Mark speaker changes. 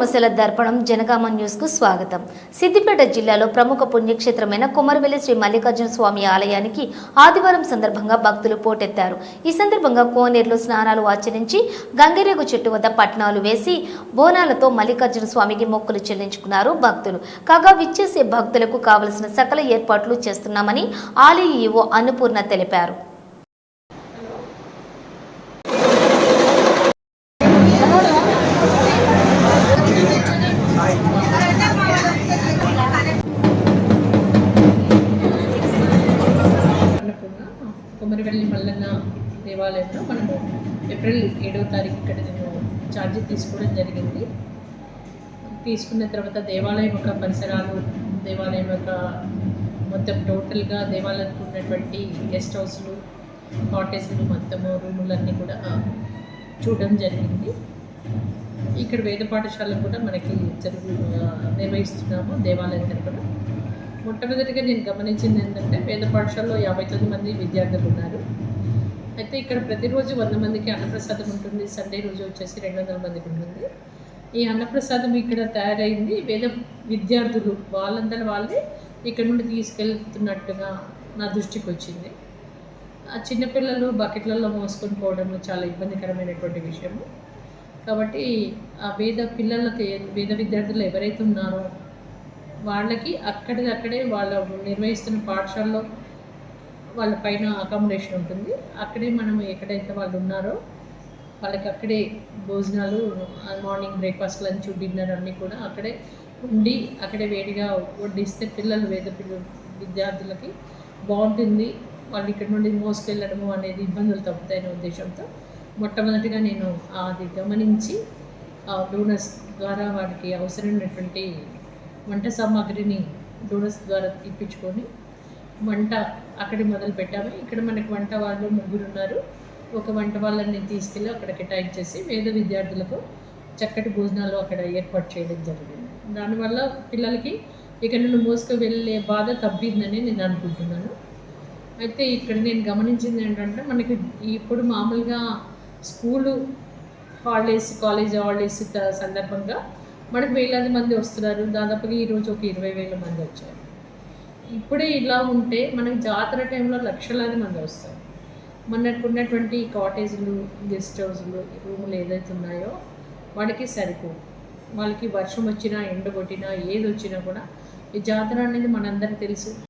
Speaker 1: సమస్యల దర్పణం జనగామ న్యూస్కు స్వాగతం. సిద్దిపేట జిల్లాలో ప్రముఖ పుణ్యక్షేత్రమైన కుమరవెల్లి శ్రీ మల్లికార్జున స్వామి ఆలయానికి ఆదివారం సందర్భంగా భక్తులు పోటెత్తారు. ఈ సందర్భంగా కోనేరులో స్నానాలు ఆచరించి గంగిరేగు చెట్టు వద్ద పట్నాలు వేసి బోనాలతో మల్లికార్జున స్వామికి మొక్కులు చెల్లించుకున్నారు భక్తులు. కాగా విచ్చేసే భక్తులకు కావలసిన సకల ఏర్పాట్లు చేస్తున్నామని ఆలయ ఈవో అన్నపూర్ణ తెలిపారు.
Speaker 2: కుమరవెల్లి మల్లన్న దేవాలయంలో మనము ఏప్రిల్ ఏడవ తారీఖు ఇక్కడ నేను ఛార్జీ తీసుకోవడం జరిగింది. తీసుకున్న తర్వాత దేవాలయం యొక్క పరిసరాలు దేవాలయం యొక్క మొత్తం టోటల్గా దేవాలయానికి ఉన్నటువంటి గెస్ట్ హౌస్లు కాటేజ్లు మొత్తము రూములన్నీ కూడా చూడడం జరిగింది. ఇక్కడ వేద పాఠశాల కూడా మనకి జరుగు నిర్వహిస్తున్నాము దేవాలయం తరపున. మొట్టమొదటిగా నేను గమనించింది ఏంటంటే వేద పాఠశాలలో యాభై తొమ్మిది మంది విద్యార్థులు ఉన్నారు. అయితే ఇక్కడ ప్రతిరోజు వంద మందికి అన్నప్రసాదం ఉంటుంది. సండే రోజు వచ్చేసి రెండు వందల మందికి ఉంటుంది. ఈ అన్నప్రసాదం ఇక్కడ తయారైంది. వేద విద్యార్థులు వాళ్ళందరూ వాళ్ళే ఇక్కడ నుండి తీసుకెళ్తున్నట్టుగా నా దృష్టికి వచ్చింది. ఆ చిన్నపిల్లలు బకెట్లలో మోసుకొని పోవడం చాలా ఇబ్బందికరమైనటువంటి విషయము. కాబట్టి ఆ వేద పిల్లలకి వేద విద్యార్థులు ఎవరైతే ఉన్నారో వాళ్ళకి అక్కడిది అక్కడే వాళ్ళ నిర్వహిస్తున్న పాఠశాలలో వాళ్ళ పైన అకామిడేషన్ ఉంటుంది. అక్కడే మనం ఎక్కడైతే వాళ్ళు ఉన్నారో వాళ్ళకి అక్కడే భోజనాలు మార్నింగ్ బ్రేక్ఫాస్ట్ లంచ్ డిన్నర్ అన్నీ కూడా అక్కడే ఉండి అక్కడే వేడిగా వడ్డిస్తే పిల్లలు వేద పిల్లలు విద్యార్థులకి బాగుంటుంది. వాళ్ళు ఇక్కడ నుండి మోసుకెళ్ళడము అనేది ఇబ్బందులు తప్పుతాయనే ఉద్దేశంతో మొట్టమొదటిగా నేను అది గమనించి ఆ డోనర్స్ ద్వారా వాడికి అవసరమైనటువంటి వంట సామాగ్రిని డోనర్స్ ద్వారా ఇప్పించుకొని వంట అక్కడ మొదలు పెట్టాము. ఇక్కడ మనకి వంట వాళ్ళు ముగ్గురు ఉన్నారు. ఒక వంట వాళ్ళని తీసుకెళ్ళి అక్కడ కేటాయించేసి వేద విద్యార్థులకు చక్కటి భోజనాలు అక్కడ ఏర్పాటు చేయడం జరిగింది. దానివల్ల పిల్లలకి ఇక నుండి మోసుకు వెళ్ళే బాధ తప్పిందని నేను అనుకుంటున్నాను. అయితే ఇక్కడ నేను గమనించింది ఏంటంటే మనకి ఇప్పుడు మామూలుగా స్కూలు హాలిడేస్ కాలేజ్ హాలిడేస్ సందర్భంగా మనకు వేలాది మంది వస్తున్నారు. దాదాపుగా ఈరోజు ఒక ఇరవై వేల మంది వచ్చారు. ఇప్పుడే ఇలా ఉంటే మనకి జాతర టైంలో లక్షలాది మంది వస్తారు. మనకు ఉన్నటువంటి కాటేజీలు గెస్ట్ హౌస్లు రూములు ఏదైతే ఉన్నాయో వాళ్ళకి సరిపో వాళ్ళకి వర్షం వచ్చినా ఎండ కొట్టినా ఏది వచ్చినా కూడా ఈ జాతర అనేది మనందరికీ తెలుసు.